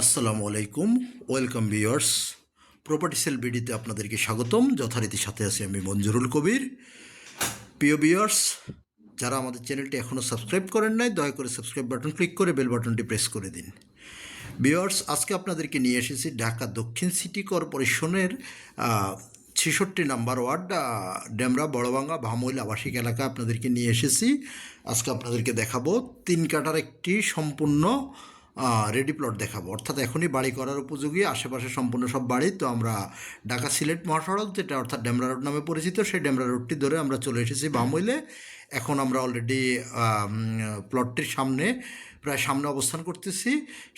আসসালামু আলাইকুম, welcome viewers. Property sale বিডিতে আপনাদেরকে স্বাগতম। যথারীতি সাথে আছি আমি মঞ্জুরুল কবির। প্রিয় ভিউয়ার্স, যারা আমাদের চ্যানেলটি এখনও সাবস্ক্রাইব করেন নাই, দয়া করে সাবস্ক্রাইব বাটন ক্লিক করে বেল বাটনটি প্রেস করে দিন। ভিউয়ার্স, আজকে আপনাদেরকে নিয়ে এসেছি ঢাকা দক্ষিণ সিটি কর্পোরেশনের ছেষট্টি নাম্বার ওয়ার্ড ডেমরা বড়বাঙ্গা ভামইল আবাসিক এলাকা আপনাদেরকে নিয়ে এসেছি। আজকে আপনাদেরকে দেখাবো তিন কাটার একটি সম্পূর্ণ রেডি প্লট দেখাবো। অর্থাৎ এখনই বাড়ি করার উপযোগী আশেপাশে সম্পূর্ণ সব বাড়ি। তো আমরা ঢাকা সিলেট মহাসড়ক যেটা অর্থাৎ ডেমরা রোড নামে পরিচিত সেই ডেমরা রোডটি ধরে আমরা চলে এসেছি বামইলে। এখন আমরা অলরেডি প্লটটির সামনে প্রায় সামনে অবস্থান করতেছি।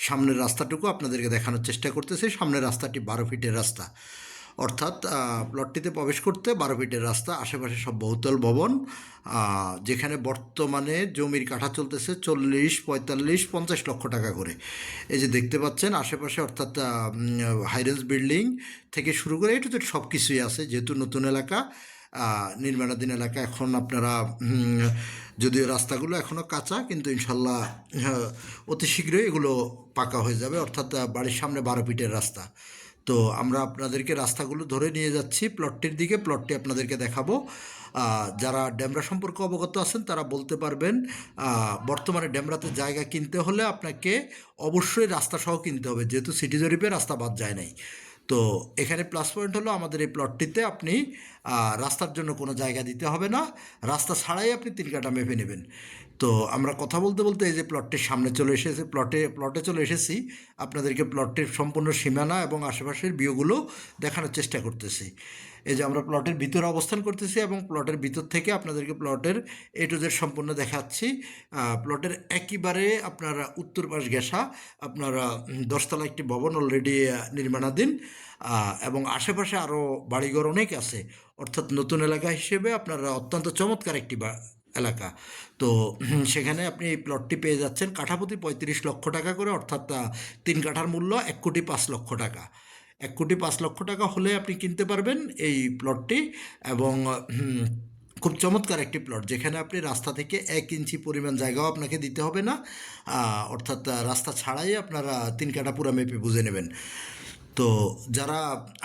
সামনের রাস্তাটুকু আপনাদেরকে দেখানোর চেষ্টা করতেছি। সামনের রাস্তাটি বারো ফিটের রাস্তা। অর্থাৎ প্লটটিতে প্রবেশ করতে বারো ফিটের রাস্তা, আশেপাশে সব বহুতল ভবন যেখানে বর্তমানে জমির কাঠা চলতেছে চল্লিশ, পঁয়তাল্লিশ, পঞ্চাশ লক্ষ টাকা করে। এই যে দেখতে পাচ্ছেন, আশেপাশে অর্থাৎ হাইরেন্স বিল্ডিং থেকে শুরু করে এটা তো সব কিছুই আছে, যেহেতু নতুন এলাকা নির্মাণাধীন এলাকা, এখন আপনারা যদিও রাস্তাগুলো এখনও কাঁচা, কিন্তু ইনশাল্লাহ, অতি শীঘ্রই এগুলো পাকা হয়ে যাবে, অর্থাৎ বাড়ির সামনে বারো ফিটের রাস্তা। তো আমরা আপনাদেরকে রাস্তাগুলো ধরে নিয়ে যাচ্ছি। প্লটটির দিকে প্লটটি আপনাদেরকে দেখাবো। যারা ড্যামরা সম্পর্কে অবগত আছেন, তারা বলতে পারবেন বর্তমানে ড্যামরাতে জায়গা কিনতে হলে আপনাকে অবশ্যই রাস্তা সহ কিনতে হবে। যেহেতু সিটি জরিপে রাস্তা বাদ যায় নাই। তো এখানে প্লাস পয়েন্ট হলো আমাদের এই প্লটটিতে আপনি রাস্তার জন্য কোনো জায়গা দিতে হবে না। রাস্তা ছাড়াই আপনি তিন কাটা মেপে নেবেন। তো আমরা কথা বলতে বলতে এই যে প্লটটির সামনে চলে এসেছে প্লটে প্লটে চলে এসেছি। আপনাদেরকে প্লটটির সম্পূর্ণ সীমানা এবং আশেপাশের ভিউগুলো দেখানোর চেষ্টা করতেছি। এই যে আমরা প্লটের ভিতরে অবস্থান করতেছি এবং প্লটের ভিতর থেকে আপনাদেরকে প্লটের এ টু জেড সম্পূর্ণ দেখাচ্ছি। প্লটের একেবারে আপনার উত্তর পাশ ঘেঁষা, আপনারা দশতলা একটি ভবন অলরেডি নির্মাণাধীন। এবং আশেপাশে আরও বাড়িঘর অনেক আছে। অর্থাৎ নতুন এলাকা হিসেবে আপনারা অত্যন্ত চমৎকার একটি এলাকা। তো সেখানে আপনি এই প্লটটি পেয়ে যাচ্ছেন। কাঠাপতি পঁয়ত্রিশ লক্ষ টাকা করে, অর্থাৎ তিন কাঠার মূল্য এক কোটি পাঁচ লক্ষ টাকা। এক কোটি পাঁচ লক্ষ টাকা হলে আপনি কিনতে পারবেন এই প্লটটি এবং খুব চমৎকার একটি প্লট যেখানে আপনি রাস্তা থেকে এক ইঞ্চি পরিমাণ জায়গাও আপনাকে দিতে হবে না। অর্থাৎ রাস্তা ছাড়াই আপনারা তিন কাটা পুরা মেপে বুঝে নেবেন। তো যারা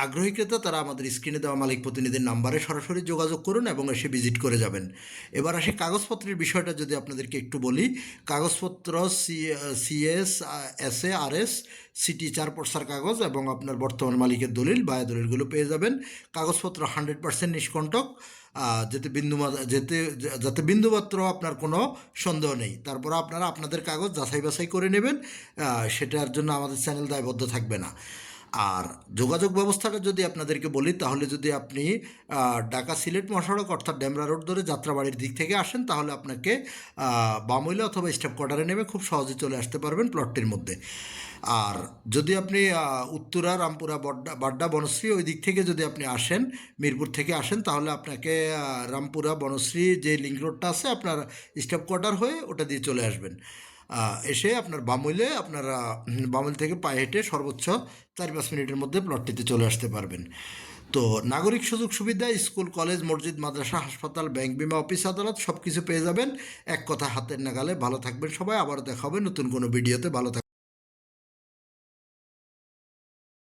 আগ্রহী ক্রেতা, তারা আমাদের স্ক্রিনে দেওয়া মালিক প্রতিনিধির নাম্বারে সরাসরি যোগাযোগ করুন এবং এসে ভিজিট করে যাবেন। এবার আসি কাগজপত্রের বিষয়টা যদি আপনাদেরকে একটু বলি। কাগজপত্র C, CS S A R S city চার পর্সার কাগজ এবং আপনার বর্তমান মালিকের দলিল, বায়া দলিলগুলো পেয়ে যাবেন। কাগজপত্র হান্ড্রেড পার্সেন্ট নিষ্কণ্টক। যাতে বিন্দু যেতে, যাতে বিন্দুমাত্র আপনার কোনো সন্দেহ নেই। তারপর আপনারা আপনাদের কাগজ যাচাই বাছাই করে নেবেন। সেটার জন্য আমাদের চ্যানেল দায়বদ্ধ থাকবে না। আর যোগাযোগ ব্যবস্থাটা যদি আপনাদেরকে বলি, তাহলে যদি আপনি ঢাকা সিলেট মহাসড়ক অর্থাৎ ডেমরা রোড ধরে যাত্রাবাড়ির দিক থেকে আসেন, তাহলে আপনাকে বামইলে অথবা স্টাফ কোয়ার্টারে নেমে খুব সহজে চলে আসতে পারবেন প্লটটির মধ্যে। আর যদি আপনি উত্তরা, রামপুরা, বড্ডা, বাড্ডা, বনশ্রী ওই দিক থেকে যদি আপনি আসেন, মিরপুর থেকে আসেন, তাহলে আপনাকে রামপুরা, বনশ্রী যে লিঙ্ক রোডটা আছে, আপনার স্টাফ কোয়ার্টার হয়ে ওটা দিয়ে চলে আসবেন। এসে আপনার বামুলে আপনারা বামুল বামুইল থেকে পায়ে হেঁটে সর্বোচ্চ চার পাঁচ মিনিটের মধ্যে প্লটটিতে চলে আসতে পারবেন। তো নাগরিক সুযোগ সুবিধা, স্কুল, কলেজ, মসজিদ, মাদ্রাসা, হাসপাতাল, ব্যাংক, বিমা, অফিস, আদালত সব কিছু পেয়ে যাবেন। এক কথা হাতের নাগালে। ভালো থাকবেন সবাই। আবার দেখা হবে নতুন কোনো ভিডিওতে। ভালো থাকবেন।